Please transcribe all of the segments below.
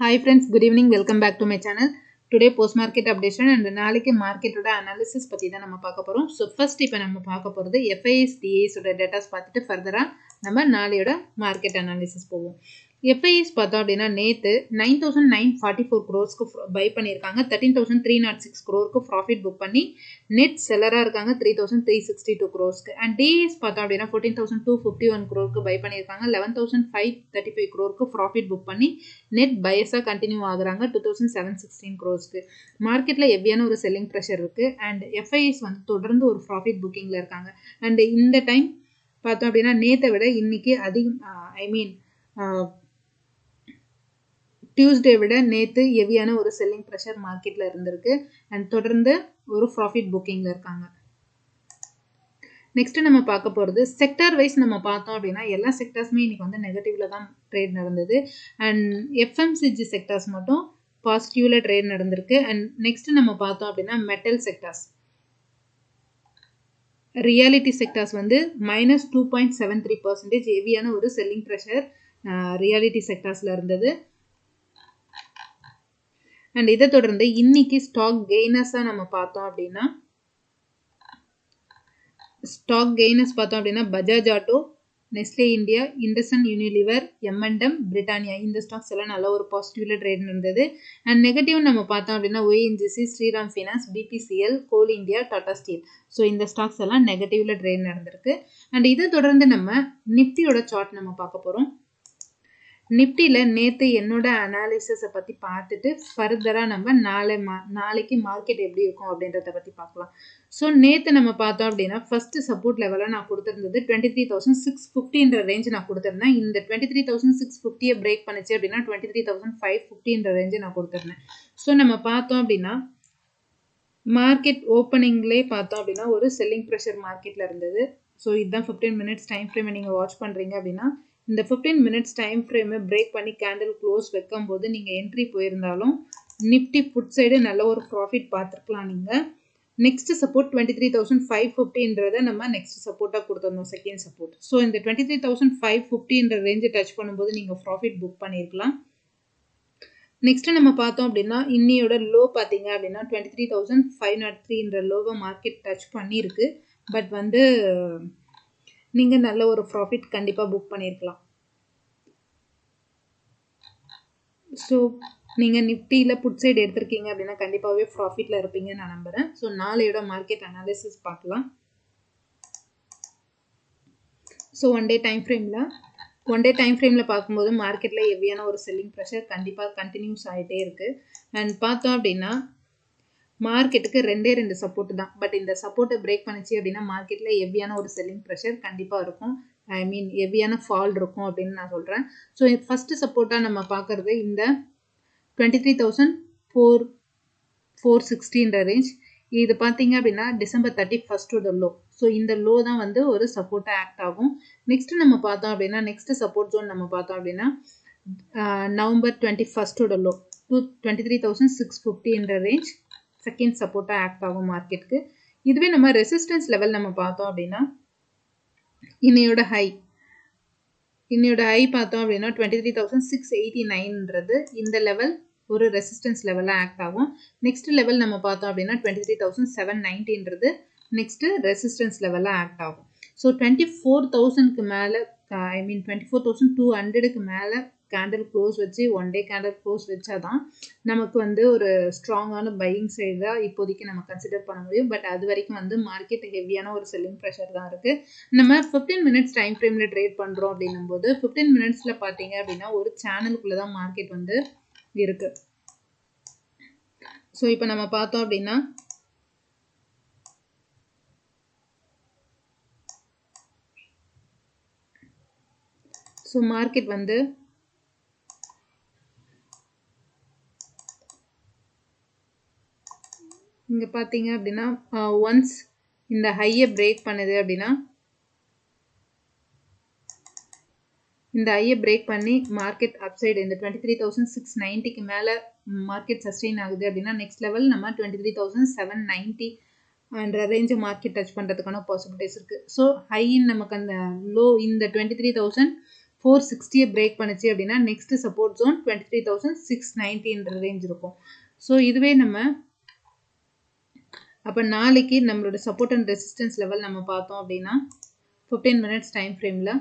Hi friends good evening welcome back to my channel today post market updation and நாளைக்கு மார்க்கெட்டோட analysis பற்றி தான் நம்ம பார்க்க போகிறோம் ஸோ ஃபர்ஸ்ட் இப்போ நம்ம பார்க்க போகிறது எஃப்ஐஎஸ் டிஏஸோட டேட்டாஸ் பார்த்துட்டு ஃபர்தராக நம்ம நாளையோட மார்க்கெட் அனாலிசிஸ் போவோம். எஃப்ஐஎஸ் பார்த்தோம் அப்படின்னா நேற்று nine thousand nine forty four க்ரோர்ஸ்க்கு buy பண்ணியிருக்காங்க. Thirteen thousand three nought six க்ரோருக்கு profit book பண்ணி நெட் செல்லராக இருக்காங்க three thousand three sixty two க்ரோஸ்க்கு and DS பார்த்தோம் அப்படின்னா fourteen thousand two fifty one க்ரோருக்கு buy பண்ணியிருக்காங்க. Eleven thousand five thirty five க்ரோருக்கு profit book பண்ணி net பயஸாக continue ஆகுறாங்க டூ தௌசண்ட் செவன் சிக்ஸ்டீன் க்ரோஸ்க்கு மார்க்கெட்டில் ஹெவியான ஒரு செல்லிங் ப்ரெஷர் இருக்குது அண்ட் எஃப்ஐஎஸ் வந்து தொடர்ந்து ஒரு ப்ராஃபிட் புக்கிங்கில் இருக்காங்க. அண்ட் இந்த டைம் பார்த்தோம் அப்படின்னா நேற்றை விட இன்றைக்கி அதிகம் ஐ மீன் டியூஸ்டே விட நேற்று ஹெவியான ஒரு செல்லிங் ப்ரெஷர் மார்க்கெட்டில் இருந்திருக்கு. அண்ட் தொடர்ந்து ஒரு ப்ராஃபிட் புக்கிங்கில் இருக்காங்க. நெக்ஸ்ட் நம்ம பார்க்க போகிறது செக்டர் வைஸ் நம்ம பார்த்தோம் அப்படின்னா எல்லா செக்டர்ஸுமே இன்றைக்கி வந்து நெகட்டிவில் தான் ட்ரேட் நடந்தது. அண்ட் எஃப்எம்சிஜி செக்டர்ஸ் மட்டும் பாசிட்டிவில் ட்ரேட் நடந்திருக்கு. அண்ட் நெக்ஸ்ட் நம்ம பார்த்தோம் அப்படின்னா மெட்டல் செக்டர்ஸ் ரியாலிட்டி செக்டர்ஸ் வந்து minus two point seven three percentage ஹெவியான ஒரு செல்லிங் ப்ரெஷர் ரியாலிட்டி செக்டர்ஸில் இருந்தது. அண்ட் இதை தொடர்ந்து இன்னைக்கு ஸ்டாக் கெய்னஸாக நம்ம பார்த்தோம் அப்படின்னா ஸ்டாக் கெய்னஸ் பார்த்தோம் அப்படின்னா Bajaj auto Nestle India Hindustan Unilever momentum Britannia இந்த ஸ்டாக்ஸ் எல்லாம் நல்ல ஒரு பாசிட்டிவ்ல ட்ரேட் இருந்தது அண்ட் நெகட்டிவ் நம்ம பார்த்தோம் அப்படின்னா ONGC Shriram Finance BPCL Coal India Tata Steel so இந்த ஸ்டாக்ஸ் எல்லாம் நெகட்டிவ்ல ட்ரேட் நடந்திருக்கு. அண்ட் இதை தொடர்ந்து நம்ம நிஃப்டியோட சார்ட் நம்ம பார்க்க போகிறோம் நிஃப்டியில் நேற்று என்னோட அனாலிசிஸை பற்றி பார்த்துட்டு ஃபர்தராக நம்ம நாளை மா நாளைக்கு மார்க்கெட் எப்படி இருக்கும் அப்படின்றத பற்றி பார்க்கலாம். ஸோ நேற்று நம்ம பார்த்தோம் அப்படின்னா ஃபஸ்ட்டு சப்போர்ட் லெவலில் நான் கொடுத்துருந்தது டுவெண்ட்டி த்ரீ தௌசண்ட் சிக்ஸ் ஃபிஃப்டின்ற ரேஞ்ச் நான் கொடுத்துருந்தேன். இந்த டுவெண்ட்டி த்ரீ தௌசண்ட் சிக்ஸ் ஃபிஃப்டியை பிரேக் பண்ணிச்சு அப்படின்னா டுவெண்ட்டி த்ரீ தௌசண்ட் ஃபைவ் ஃபிஃப்டின்ற ரேஞ்சு நான் கொடுத்துருந்தேன். ஸோ நம்ம பார்த்தோம் அப்படின்னா மார்க்கெட் ஓப்பனிங்லேயே பார்த்தோம் அப்படின்னா ஒரு செல்லிங் ப்ரெஷர் மார்க்கெட்டில் இருந்தது. ஸோ இதுதான் ஃபிஃப்டீன் மினிட்ஸ் டைம் ஃப்ரேமை நீங்கள் வாட்ச் பண்ணுறீங்க அப்படின்னா இந்த ஃபிஃப்டீன் மினிட்ஸ் டைம் ஃப்ரேமை பிரேக் பண்ணி கேண்டில் க்ளோஸ் வைக்கும் போது நீங்கள் என்ட்ரி போயிருந்தாலும் நிஃப்டி ஃபுட் சைடு நல்ல ஒரு ப்ராஃபிட் பார்த்துருக்கலாம் நீங்கள் next support twenty three thousand five ஃபிஃப்டின்றதை நம்ம நெக்ஸ்ட் சப்போர்ட்டாக கொடுத்துருந்தோம் செகண்ட் சப்போர்ட் ஸோ இந்த டுவெண்ட்டி த்ரீ தௌசண்ட் ஃபைவ் ஃபிஃப்டின்ற ரேஞ்சை டச் பண்ணும்போது நீங்கள் ப்ராஃபிட் புக் பண்ணியிருக்கலாம். நெக்ஸ்ட் நம்ம பார்த்தோம் அப்படின்னா இன்னியோட லோ பார்த்தீங்க அப்படின்னா twenty three thousand five naught த்ரீன்ற லோவை மார்க்கெட் டச் பண்ணியிருக்கு. பட் வந்து நீங்கள் நல்ல ஒரு ப்ராஃபிட் கண்டிப்பாக புக் பண்ணியிருக்கலாம் ஸோ நீங்கள் நிஃப்டியில் புட் சைடு எடுத்திருக்கீங்க அப்படின்னா கண்டிப்பாகவே ப்ராஃபிட்டில் இருப்பீங்கன்னு நான் நம்புகிறேன் ஸோ நாளையோட மார்க்கெட் அனாலிசிஸ் பார்க்கலாம். ஸோ ஒன் டே டைம் ஃப்ரேமில் ஒன் டே டைம் ஃப்ரேமில் பார்க்கும்போது மார்க்கெட்டில் ஹெவியான ஒரு செல்லிங் ப்ரெஷர் கண்டிப்பாக கண்டினியூஸ் ஆகிட்டே இருக்குது அண்ட் பார்த்தோம் அப்படின்னா மார்க்கெட்டுக்கு ரெண்டே ரெண்டு சப்போர்ட் தான். பட் இந்த சப்போர்ட்டை பிரேக் பண்ணிச்சு அப்படின்னா மார்க்கெட்டில் ஹெவியான ஒரு செல்லிங் ப்ரெஷர் கண்டிப்பாக இருக்கும். ஐ மீன் ஹெவியான ஃபால் இருக்கும் அப்படின்னு நான் சொல்கிறேன் ஸோ ஃபஸ்ட்டு சப்போர்ட்டாக நம்ம பார்க்குறது இந்த twenty three thousand four four சிக்ஸ்டின்ற range இது பார்த்தீங்க அப்படின்னா டிசம்பர் தேர்ட்டி ஃபஸ்ட்டோட லோ ஸோ இந்த லோ தான் வந்து ஒரு சப்போர்ட்டாக ஆக்ட் ஆகும். நெக்ஸ்ட்டு நம்ம பார்த்தோம் அப்படின்னா நெக்ஸ்ட் சப்போர்ட் ஜோன் நம்ம பார்த்தோம் அப்படின்னா November twenty ஃபஸ்ட்டோட low to twenty three thousand six ஃபிஃப்டின்ற range second சப்போர்ட்டாக ஆக்ட் ஆகும் மார்க்கெட்டுக்கு இதுவே நம்ம ரெசிஸ்டன்ஸ் லெவல் நம்ம பார்த்தோம் அப்படின்னா இன்னையோட ஹை இன்னையோட ஹை பார்த்தோம் அப்படின்னா twenty three thousand six eighty நைன்ன்றது இந்த லெவல் ஒரு ரெசிஸ்டன்ஸ் லெவலாக ஆக்ட் ஆகும். நெக்ஸ்ட் லெவல் நம்ம பார்த்தோம் அப்படின்னா டுவெண்ட்டி த்ரீ தௌசண்ட் செவன் நைன்டின்றது நெக்ஸ்ட்டு ரெசிஸ்டன்ஸ் லெவலாக ஆக்ட் ஆகும். ஸோ டுவெண்ட்டி ஃபோர் தௌசண்ட்க்கு மேலே I mean twenty four thousand two ஹண்ட்ரடுக்கு மேலே கேண்டில் க்ளோஸ் வச்சு ஒன் டே கேண்டில் க்ளோஸ் வச்சா தான் நமக்கு வந்து ஒரு ஸ்ட்ராங்கான பையிங் சைடு தான் இப்போதைக்கு நம்ம கன்சிடர் பண்ண முடியும். பட் அது வரைக்கும் வந்து மார்க்கெட் ஹெவியான ஒரு செல்லிங் ப்ரெஷர் தான் இருக்குது நம்ம ஃபிஃப்டீன் மினிட்ஸ் டைம் ஃப்ரேமில் ட்ரேட் பண்ணுறோம் அப்படின்னும் போது ஃபிஃப்டீன் மினிட்ஸில் பார்த்தீங்க அப்படின்னா ஒரு சேனலுக்குள்ளே தான் மார்க்கெட் வந்து இருக்குது ஸோ இப்போ நம்ம பார்த்தோம் அப்படின்னா ஸோ மார்க்கெட் வந்து இங்கே பார்த்தீங்க அப்படின்னா ஒன்ஸ் இந்த ஹையை பிரேக் பண்ணுது அப்படின்னா இந்த ஹையை பிரேக் பண்ணி மார்க்கெட் அப்சைடு இந்த டுவெண்ட்டி த்ரீ தௌசண்ட் சிக்ஸ் நைன்ட்டிக்கு மேலே மார்க்கெட் சஸ்டெயின் ஆகுது அப்படின்னா நெக்ஸ்ட் லெவல் நம்ம twenty three thousand seven ninety என்ற ரேஞ்சை மார்க்கெட் டச் பண்ணுறதுக்கான பாசிபிலிட்டிஸ் இருக்குது ஸோ ஹையின் நமக்கு அந்த லோ இந்த டுவெண்ட்டி த்ரீ தௌசண்ட் ஃபோர் சிக்ஸ்டியை பிரேக் பண்ணுச்சு அப்படின்னா next support zone twenty three thousand six நைன்ட்டின்ற range இருக்கும். ஸோ இதுவே நம்ம அப்போ நாளைக்கு நம்மளோட சப்போர்ட் அண்ட் ரெசிஸ்டன்ஸ் லெவல் நம்ம பார்த்தோம் அப்படின்னா ஃபிஃப்டீன் மினிட்ஸ் டைம் ஃப்ரேமில்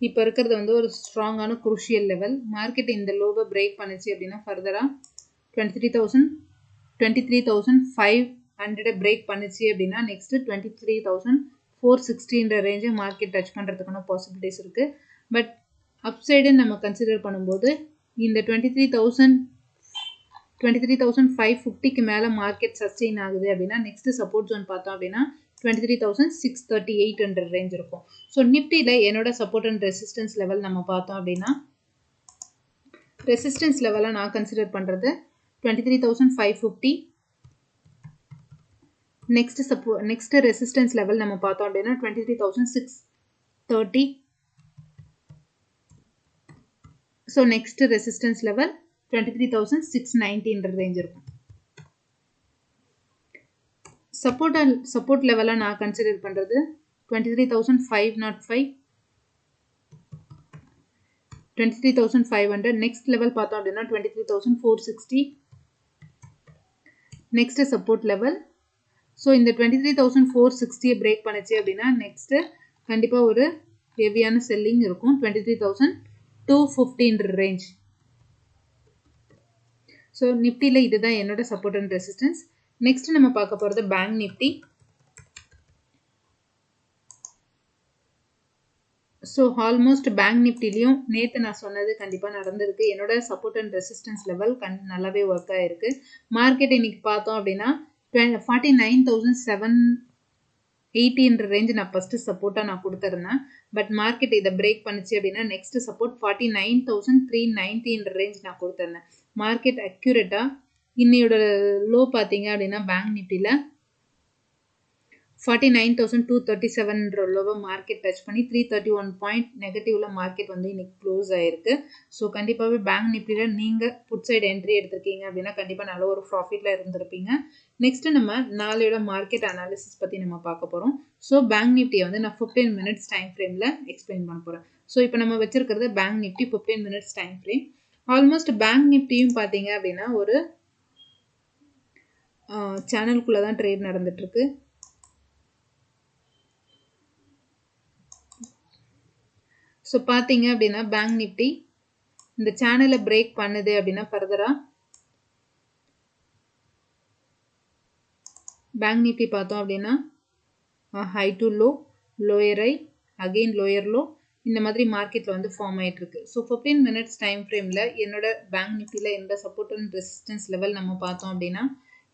இப்போ இருக்கிறது வந்து ஒரு ஸ்ட்ராங்கான குரூஷியல் லெவல் மார்க்கெட் இந்த லோவை பிரேக் பண்ணுச்சு அப்படின்னா ஃபர்தராக twenty three thousand twenty three thousand five ஹண்ட்ரடை break பண்ணுச்சு அப்படின்னா next twenty three thousand four சிக்ஸ்டின்ற ரேஞ்சை மார்க்கெட் டச் பண்ணுறதுக்கான பாசிபிலிட்டிஸ் இருக்குது பட் அப்சைடுன்னு நம்ம கன்சிடர் பண்ணும்போது இந்த twenty three thousand twenty three thousand five ஃபிஃப்டிக்கு மேலே மார்க்கெட் சஸ்டெயின் ஆகுது அப்படின்னா நெக்ஸ்ட்டு சப்போர்ட் ஜோன் பார்த்தோம் அப்படின்னா twenty three thousand six thirty eight range இருக்கும். ஸோ நிஃப்டியில் என்னோட சப்போர்ட் அண்ட் ரெசிஸ்டன்ஸ் லெவல் நம்ம பார்த்தோம் அப்படின்னா ரெசிஸ்டன்ஸ் லெவலாக நான் கன்சிடர் பண்ணுறது twenty three thousand five fifty next support next resistance level நம்ம பார்த்தோம் அப்படின்னா twenty three thousand six thirty so next resistance level twenty three thousand six நைன்டின்ற range இருக்கும். சப்போர்ட் சப்போர்ட் லெவலாக நான் கன்சிடர் பண்ணுறது twenty three thousand five nought five twenty three thousand five hundred next level பார்த்தோம் அப்படின்னா twenty three thousand four sixty next support level so இந்த twenty three thousand four சிக்ஸ்டியை break பண்ணுச்சு அப்படின்னா நெக்ஸ்ட்டு கண்டிப்பாக ஒரு ஹெவியான செல்லிங் இருக்கும். டுவெண்ட்டி த்ரீ தௌசண்ட் டூ ஃபிஃப்டின்ற ரேஞ்ச் ஸோ நிஃப்டியில் இதுதான் என்னோட சப்போர்ட் அண்ட் ரெசிஸ்டன்ஸ் நெக்ஸ்ட் நம்ம பார்க்க போகிறது Bank Nifty so almost Bank நிஃப்டிலையும் நேற்று நான் சொன்னது கண்டிப்பாக நடந்திருக்கு. என்னோட சப்போர்ட் அண்ட் ரெசிஸ்டன்ஸ் லெவல் கண் நல்லாவே ஒர்க் ஆகிருக்கு மார்க்கெட் இன்னைக்கு பார்த்தோம் அப்படின்னா ஃபார்ட்டி நைன் தௌசண்ட் செவன் எயிட்டின்ற ரேஞ்ச் நான் ஃபஸ்ட்டு சப்போர்ட்டாக நான் கொடுத்துருந்தேன். பட் மார்க்கெட் இதை பிரேக் பண்ணுச்சு அப்படின்னா next support forty nine thousand three நைன்ட்டின்ற range நான் கொடுத்துருந்தேன். மார்க்கெட் அக்யூரேட்டாக இன்னையோட லோ பார்த்தீங்க அப்படின்னா பேங்க் நிஃப்டியில் forty nine thousand two thirty செவன்ற லோவை மார்க்கெட் டச் பண்ணி த்ரீ தேர்ட்டி ஒன் பாயிண்ட் நெகட்டிவ்ல மார்க்கெட் வந்து இன்னைக்கு க்ளோஸ் ஆயிருக்கு. ஸோ கண்டிப்பாகவே பேங்க் நிஃப்டியில் நீங்கள் புட் சைடு என்ட்ரி எடுத்திருக்கீங்க அப்படின்னா கண்டிப்பாக நல்ல ஒரு ப்ராஃபிட்டில் இருந்திருப்பீங்க. நெக்ஸ்ட்டு நம்ம நாளையோட மார்க்கெட் அனாலிசிஸ் பற்றி நம்ம பார்க்க போகிறோம் ஸோ பேங்க் நிஃப்டியை வந்து நான் ஃபிஃப்டீன் மினிட்ஸ் டைம் ஃப்ரேமில் எக்ஸ்பிளைன் பண்ண போகிறேன் ஸோ இப்போ நம்ம வச்சிருக்கிறது Bank Nifty fifteen minutes time frame almost Bank நிஃப்டியும் பார்த்தீங்க அப்படின்னா ஒரு சேனலுக்குள்ளே தான் ட்ரேட் நடந்துட்டுருக்கு ஸோ பார்த்தீங்க அப்படின்னா பேங்க் நிஃப்டி இந்த சேனலை பிரேக் பண்ணுது அப்படின்னா ஃபர்தராக பேங்க் நிஃப்டி பார்த்தோம் அப்படின்னா high to low lower high again lower low இந்த மாதிரி மார்க்கெட்டில் வந்து ஃபார்ம் ஆகிட்டு இருக்கு ஸோ ஃபிஃப்டீன் மினிட்ஸ் டைம் ஃப்ரேமில் என்னோட பேங்க் நிஃப்டியில் எந்த சப்போர்ட் அண்ட் ரெசிஸ்டன்ஸ் லெவல் நம்ம பார்த்தோம் அப்படின்னா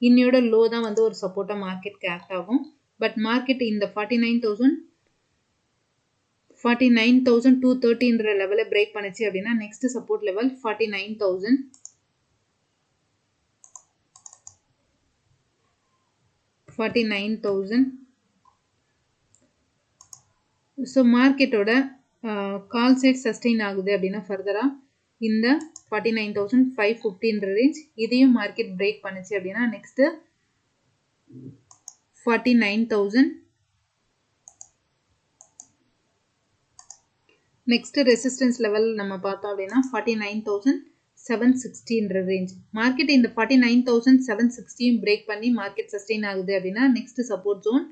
இன்னையோட லோ தான் வந்து ஒரு சப்போர்ட்டாக மார்க்கெட்க்கு ஆக்ட் ஆகும். பட் மார்க்கெட் இந்த forty nine thousand forty nine thousand two தேர்ட்டின்ற லெவலை பிரேக் பண்ணுச்சு அப்படின்னா next support level forty nine thousand forty nine thousand so மார்க்கெட்டோட கால் சைட் சஸ்டெயின் ஆகுது அப்படின்னா ஃபர்தராக இந்த ஃபார்ட்டி நைன் தௌசண்ட் ஃபைவ் ஃபிஃப்டின்ற ரேஞ்ச் இதையும் மார்க்கெட் பிரேக் பண்ணுச்சு அப்படின்னா next forty nine thousand next resistance level நம்ம பார்த்தோம் அப்படின்னா ஃபார்ட்டி நைன் தௌசண்ட் செவன் சிக்ஸ்டின்ற ரேஞ்ச் மார்க்கெட் இந்த ஃபார்ட்டி நைன் தௌசண்ட் செவன் சிக்ஸ்டியும் பிரேக் பண்ணி மார்க்கெட் சஸ்டெயின் ஆகுது அப்படின்னா next support zone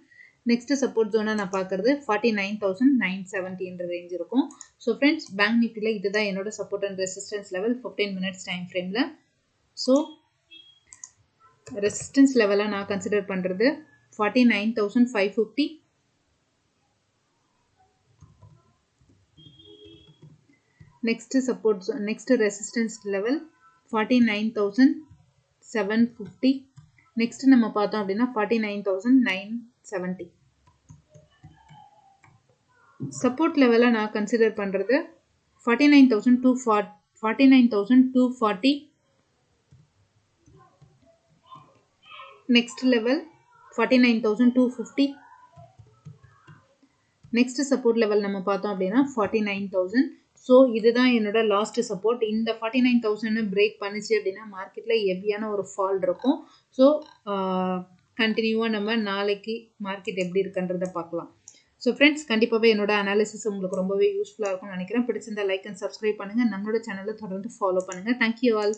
next support ஜோனாக நான் பார்க்குறது ஃபார்ட்டி நைன் தௌசண்ட் நைன் செவன்ட்டின்ற ரேஞ்ச் இருக்கும். ஸோ ஃப்ரெண்ட்ஸ் பேங்க் நிஃப்டியில் இதுதான் என்னோட support and resistance level fifteen minutes time ஃப்ரேமில் ஸோ ரெசிஸ்டன்ஸ் லெவலாக நான் கன்சிடர் பண்ணுறது forty nine thousand five fifty next support next resistance level 49750 next நம்ம பார்த்தோம் அப்படின்னா 49970 சப்போர்ட் லெவலை நான் கன்சிடர் பண்ணுறது forty nine thousand two fort forty nine thousand two forty next level forty nine thousand two fifty next support level நம்ம பார்த்தோம் அப்படின்னா forty nine thousand so இதுதான் என்னோட லாஸ்ட் சப்போர்ட் இந்த ஃபார்ட்டி நைன் தௌசண்ட் பிரேக் பண்ணிச்சு அப்படின்னா மார்க்கெட்டில் ஹெவியான ஒரு ஃபால் இருக்கும். ஸோ கண்டினியூவாக நம்ம நாளைக்கு மார்க்கெட் எப்படி இருக்குன்றதை பார்க்கலாம். ஸோ ஃப்ரெண்ட்ஸ் கண்டிப்பாகவே என்னோட அனாலிசிஸ் உங்களுக்கு ரொம்பவே யூஸ்ஃபுல்லாக இருக்கும்னு நினைக்கிறேன். பிடிச்சிருந்தா லைக் அண்ட் சப்ஸ்கிரைப் பண்ணுங்கள் நம்மளோட சேனலை தொடர்ந்து ஃபாலோ பண்ணுங்கள் தேங்க்யூ ஆல்